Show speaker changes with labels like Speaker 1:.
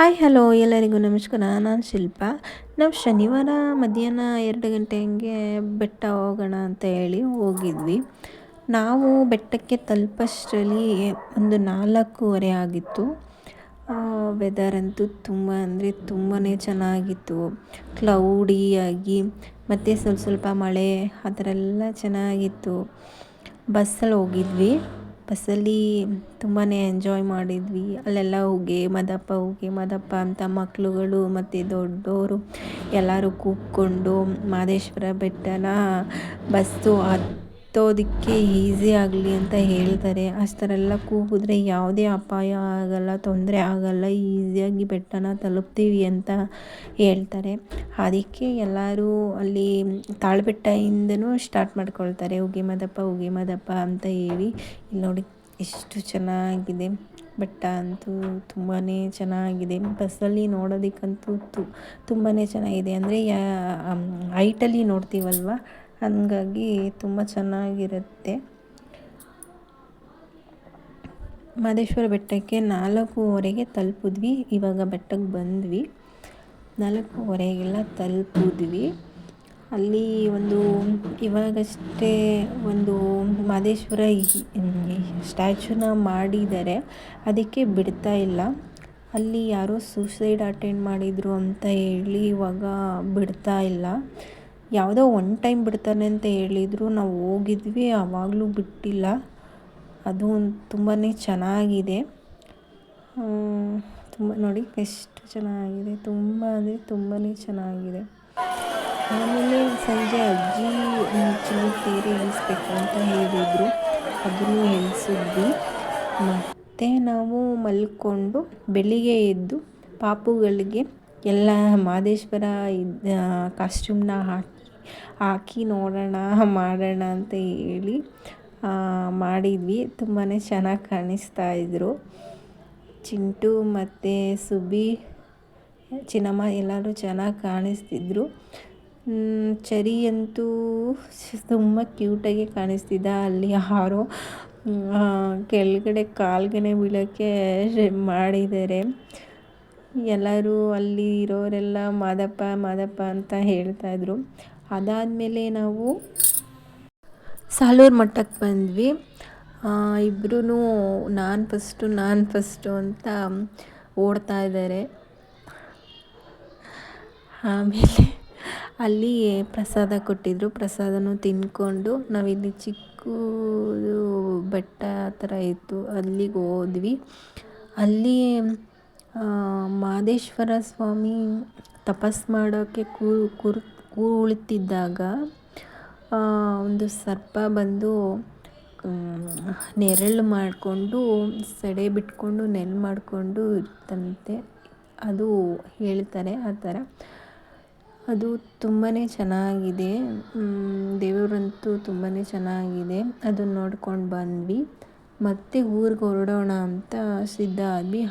Speaker 1: Hi, hello, ಎಲ್ಲರಿಗೂ ನಮಸ್ಕಾರ. ನಾನು ಶಿಲ್ಪ. ನಾವು ಶನಿವಾರ ಮಧ್ಯಾಹ್ನ ಎರಡು ಗಂಟೆ ಹಂಗೆ ಬೆಟ್ಟ ಹೋಗೋಣ ಅಂತ ಹೇಳಿ ಹೋಗಿದ್ವಿ. ನಾವು ಬೆಟ್ಟಕ್ಕೆ ತಲುಪಷ್ಟರಲ್ಲಿ ಒಂದು ನಾಲ್ಕೂವರೆ ಆಗಿತ್ತು. ವೆದರ್ ಅಂತೂ ತುಂಬ ಅಂದರೆ ತುಂಬಾ ಚೆನ್ನಾಗಿತ್ತು. ಕ್ಲೌಡಿಯಾಗಿ ಮತ್ತು ಸ್ವಲ್ಪ ಸ್ವಲ್ಪ ಮಳೆ, ಆ ಥರ ಎಲ್ಲ ಚೆನ್ನಾಗಿತ್ತು. ಬಸ್ಸಲ್ಲಿ ಹೋಗಿದ್ವಿ. ಬಸ್ಸಲ್ಲಿ ತುಂಬಾ ಎಂಜಾಯ್ ಮಾಡಿದ್ವಿ. ಅಲ್ಲೆಲ್ಲ ಹೋಗಿ, ಮದಪ್ಪ ಹೋಗಿ, ಮದಪ್ಪ ಅಂತ ಮಕ್ಕಳುಗಳು ಮತ್ತು ದೊಡ್ಡವರು ಎಲ್ಲರೂ ಕೂತ್ಕೊಂಡು, ಮಹದೇಶ್ವರ ಬೆಟ್ಟನ ಬಸ್ಸು ಹತ್ತೋದಕ್ಕೆ ಈಸಿ ಆಗಲಿ ಅಂತ ಹೇಳ್ತಾರೆ. ಅಷ್ಟರೆಲ್ಲ ಕೂಗಿದ್ರೆ ಯಾವುದೇ ಅಪಾಯ ಆಗಲ್ಲ, ತೊಂದರೆ ಆಗಲ್ಲ ಈಸಿಯಾಗಿ ಬೆಟ್ಟನ ತಲುಪ್ತೀವಿ ಅಂತ ಹೇಳ್ತಾರೆ. ಅದಕ್ಕೆ ಎಲ್ಲರೂ ಅಲ್ಲಿ ತಾಳ್ಬೆಟ್ಟೆಯಿಂದನೂ ಸ್ಟಾರ್ಟ್ ಮಾಡ್ಕೊಳ್ತಾರೆ. ಉಗಿ ಮದಪ್ಪ ಉಗಿ ಮದಪ್ಪ ಅಂತ ಹೇಳಿ. ಇಲ್ಲಿ ನೋಡಿ, ಎಷ್ಟು ಚೆನ್ನಾಗಿದೆ. ಬೆಟ್ಟ ಅಂತೂ ತುಂಬಾ ಚೆನ್ನಾಗಿದೆ. ಬಸ್ಸಲ್ಲಿ ನೋಡೋದಕ್ಕಂತೂ ತುಂಬಾ ಚೆನ್ನಾಗಿದೆ. ಅಂದರೆ ಯಾ ಹೈಟಲ್ಲಿ ನೋಡ್ತೀವಲ್ವ? ಹಾಗಾಗಿ ತುಂಬ ಚೆನ್ನಾಗಿರುತ್ತೆ. ಮಾದೇಶ್ವರ ಬೆಟ್ಟಕ್ಕೆ ನಾಲ್ಕೂವರೆಗೆ ತಲುಪಿದ್ವಿ. ಇವಾಗ ಬೆಟ್ಟಕ್ಕೆ ಬಂದ್ವಿ. ನಾಲ್ಕೂವರೆಗೆಲ್ಲ ತಲುಪಿದ್ವಿ. ಅಲ್ಲಿ ಒಂದು ಇವಾಗಷ್ಟೇ ಒಂದು ಮಾದೇಶ್ವರ ಸ್ಟ್ಯಾಚುನ ಮಾಡಿದ್ದಾರೆ. ಅದಕ್ಕೆ ಬಿಡ್ತಾ ಇಲ್ಲ. ಅಲ್ಲಿ ಯಾರೋ ಸೂಸೈಡ್ ಅಟೆಂಡ್ ಮಾಡಿದರು ಅಂತ ಹೇಳಿ ಇವಾಗ ಬಿಡ್ತಾ ಇಲ್ಲ. ಯಾವುದೋ ಒನ್ ಟೈಮ್ ಬಿಡ್ತಾನೆ ಅಂತ ಹೇಳಿದರು, ನಾವು ಹೋಗಿದ್ವಿ ಆವಾಗಲೂ ಬಿಟ್ಟಿಲ್ಲ. ಅದು ತುಂಬಾ ಚೆನ್ನಾಗಿದೆ. ತುಂಬ ನೋಡಿ, ಎಷ್ಟು ಚೆನ್ನಾಗಿದೆ. ತುಂಬ ಅಂದರೆ ತುಂಬಾ ಚೆನ್ನಾಗಿದೆ. ಆಮೇಲೆ ಸಂಜೆ ಅಜ್ಜಿ ಚಿನ್ನ ಸೀರೆ ಇಳಿಸ್ಬೇಕು ಅಂತ ಹೇಳಿದರು. ಅದನ್ನು ಎಳಿಸಿದ್ವಿ ಮತ್ತು ನಾವು ಮಲ್ಕೊಂಡು ಬೆಳಿಗ್ಗೆ ಎದ್ದು ಪಾಪುಗಳಿಗೆ ಎಲ್ಲ ಮಹದೇಶ್ವರ ಇದು ಕಾಸ್ಟ್ಯೂಮ್ನ ಹಾಕಿ ಹಾಕಿ ನೋಡೋಣ, ಮಾಡೋಣ ಅಂತ ಹೇಳಿ ಮಾಡಿದ್ವಿ. ತುಂಬಾ ಚೆನ್ನಾಗಿ ಕಾಣಿಸ್ತಾ ಇದ್ದರು ಚಿಂಟು ಮತ್ತು ಸುಬಿ ಚಿನ್ನಮ್ಮ ಎಲ್ಲರೂ ಚೆನ್ನಾಗಿ ಕಾಣಿಸ್ತಿದ್ರು. ಚರಿ ಅಂತೂ ತುಂಬ ಕ್ಯೂಟಾಗಿ ಕಾಣಿಸ್ತಿದ್ದ ಅಲ್ಲಿ ಯಾರೋ ಕೆಳಗಡೆ ಕಾಲ್ಗೆ ಬೀಳೋಕ್ಕೆ ಮಾಡಿದ್ದಾರೆ. ಎಲ್ಲರೂ ಅಲ್ಲಿ ಇರೋರೆಲ್ಲ ಮಾದಪ್ಪ ಮಾದಪ್ಪ ಅಂತ ಹೇಳ್ತಾಯಿದ್ರು ಅದಾದಮೇಲೆ ನಾವು ಸಾಲೂರು ಮಠಕ್ಕೆ ಬಂದ್ವಿ. ಇಬ್ಬರೂ ನಾನು ಫಸ್ಟು ನಾನು ಫಸ್ಟು ಅಂತ ಓಡ್ತಾ ಇದ್ದಾರೆ ಆಮೇಲೆ ಅಲ್ಲಿ ಪ್ರಸಾದ ಕೊಟ್ಟಿದ್ದರು ಪ್ರಸಾದನೂ ತಿಂದ್ಕೊಂಡು ನಾವಿಲ್ಲಿ ಚಿಕ್ಕದು ಬೆಟ್ಟ ಆ ಥರ ಇತ್ತು. ಅಲ್ಲಿಗೆ ಹೋದ್ವಿ. ಅಲ್ಲಿ ಮಹದೇಶ್ವರ ಸ್ವಾಮಿ ತಪಸ್ಸು ಮಾಡೋಕ್ಕೆ ಕೂರು ಕುಳಿತಿದ್ದಾಗ ಒಂದು ಸರ್ಪ ಬಂದು ನೆರಳು ಮಾಡಿಕೊಂಡು, ಸಡೆ ಬಿಟ್ಕೊಂಡು ನೆರಳು ಮಾಡಿಕೊಂಡು ಇರ್ತಂತೆ ಅದು ಹೇಳ್ತಾರೆ ಆ ಥರ. ಅದು ತುಂಬಾ ಚೆನ್ನಾಗಿದೆ. ದೇವರಂತೂ ತುಂಬಾ ಚೆನ್ನಾಗಿದೆ. ಅದನ್ನು ನೋಡ್ಕೊಂಡು ಬಂದ್ವಿ. ಮತ್ತೆ ಊರಿಗೆ ಹೊರಡೋಣ ಅಂತ ಸಿದ್ಧ ಆದ್ವಿ.